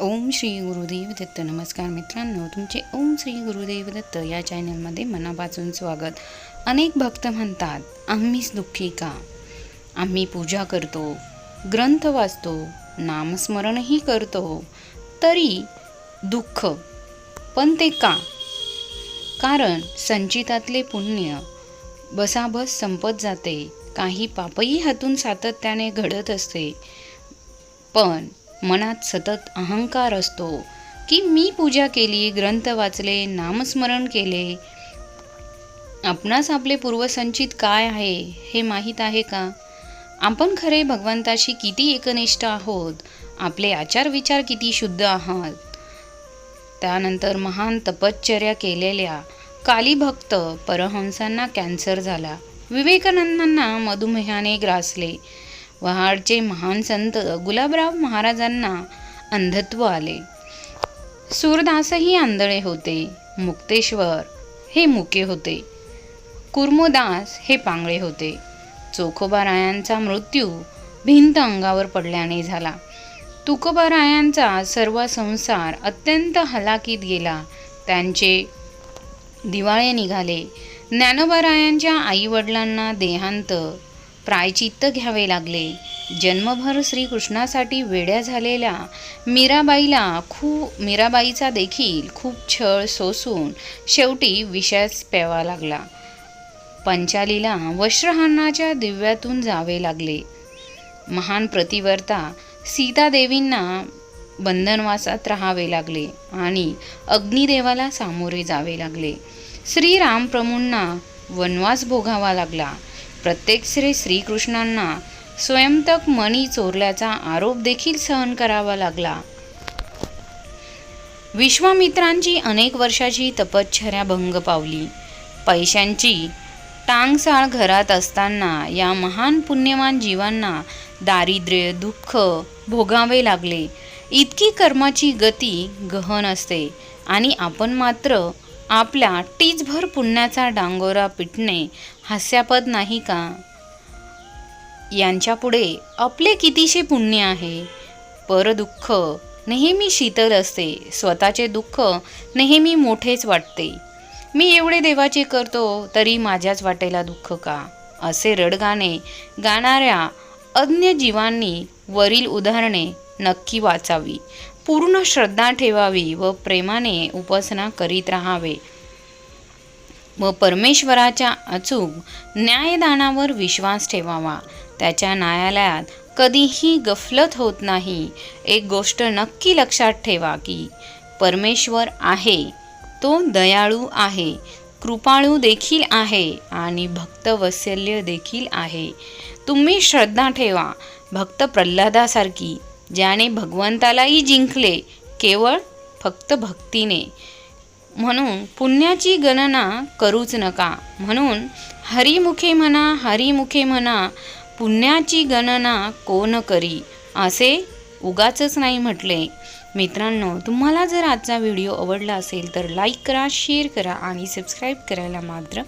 ओम श्री गुरुदेव दत्त. नमस्कार मित्रांनो तुमचे ओम श्री गुरुदेव दत्त या चॅनलमध्ये मनापासून स्वागत. अनेक भक्त म्हणतात आम्हीच दुःखी का? आम्ही पूजा करतो ग्रंथ वाचतो नामस्मरणही करतो. तरी दुःख पण ते का? कारण संचितातले पुण्य बसाबस संपत जाते. काही पापही हातून सातत्याने घडत असते. पण मनात सतत अहंकार असतो की मी पूजा केली ग्रंथ वाचले नामस्मरण केले. आपणास आपले पूर्वसंचित काय आहे हे माहीत आहे का? आपण खरे भगवंताशी किती एकनिष्ठ आहोत? आपले आचार विचार किती शुद्ध आहात? त्यानंतर महान तपश्चर्या केलेल्या कालीभक्त परहंसांना कॅन्सर झाला. विवेकानंदांना मधुमेहाने ग्रासले. वहाडचे महान संत गुलाबराव महाराजांना अंधत्व आले. सूरदासही आंधळे होते. मुक्तेश्वर हे मुके होते. कुर्मोदास हे पांगळे होते. चोखोबारायांचा मृत्यू भिंत अंगावर पडल्याने झाला. तुकोबारायांचा सर्व संसार अत्यंत हलाकीत गेला. त्यांचे दिवाळे निघाले. ज्ञानोबारायांच्या आईवडिलांना देहांत प्रायचित्त घ्यावे लागले. जन्मभर श्रीकृष्णासाठी वेड्या झालेल्या मीराबाईला खूप मीराबाईचा देखील खूप छळ सोसून शेवटी विषास प्यावा लागला. पंचालीला वश्रहानाच्या दिव्यातून जावे लागले. महान प्रतिवर्ता सीतादेवींना बंधनवासात राहावे लागले आणि अग्निदेवाला सामोरे जावे लागले. श्रीरामप्रभूंना वनवास भोगावा लागला. प्रत्येक श्री श्रीकृष्णांना स्वयंतक मणी चोरल्याचा आरोप देखील सहन करावा लागला. विश्वामित्रांची अनेक वर्षाची तपश्चर्या भंग पावली. पैशांची टांगसाळ घरात असताना या महान पुण्यवान जीवांना दारिद्र्य दुःख भोगावे लागले. इतकी कर्माची गती गहन असते आणि आपण मात्र आपल्या टीचभर पुण्याचा डांगोरा पिटणे हास्यापद नाही का? यांच्यापुढे आपले कितीशे पुण्य आहे. परदुःख नेहमी शीतल असते. स्वतःचे दुःख नेहमी मोठेच वाटते. मी एवढे देवाचे करतो तरी माझ्याच वाटेला दुःख का? असे रडगाणे गाणाऱ्या अज्ञ जीवांनी वरील उदाहरणे नक्की वाचावी. पूर्ण श्रद्धा ठेवावी व प्रेमाने उपासना करीत राहावे. व परमेश्वराच्या अचूक न्यायदानावर विश्वास ठेवावा. त्याच्या न्यायालयात कधीही गफलत होत नाही. एक गोष्ट नक्की लक्षात ठेवा की परमेश्वर आहे तो दयाळू आहे कृपाळू देखील आहे आणि भक्तवत्सल्य देखील आहे. तुम्ही श्रद्धा ठेवा. भक्त प्रल्हादासारखी ज्याने भगवंतालाही जिंकले केवळ फक्त भक्तीने. म्हणून पुण्याची गणना करूच नका. म्हणून हरिमुखे म्हणा हरिमुखे म्हणा पुण्याची गणना कोण करी? असे उगाचच नाही म्हटले. मित्रांनो तुम्हाला जर आजचा व्हिडिओ आवडला असेल तर लाईक करा शेअर करा आणि सबस्क्राईब करायला मात्र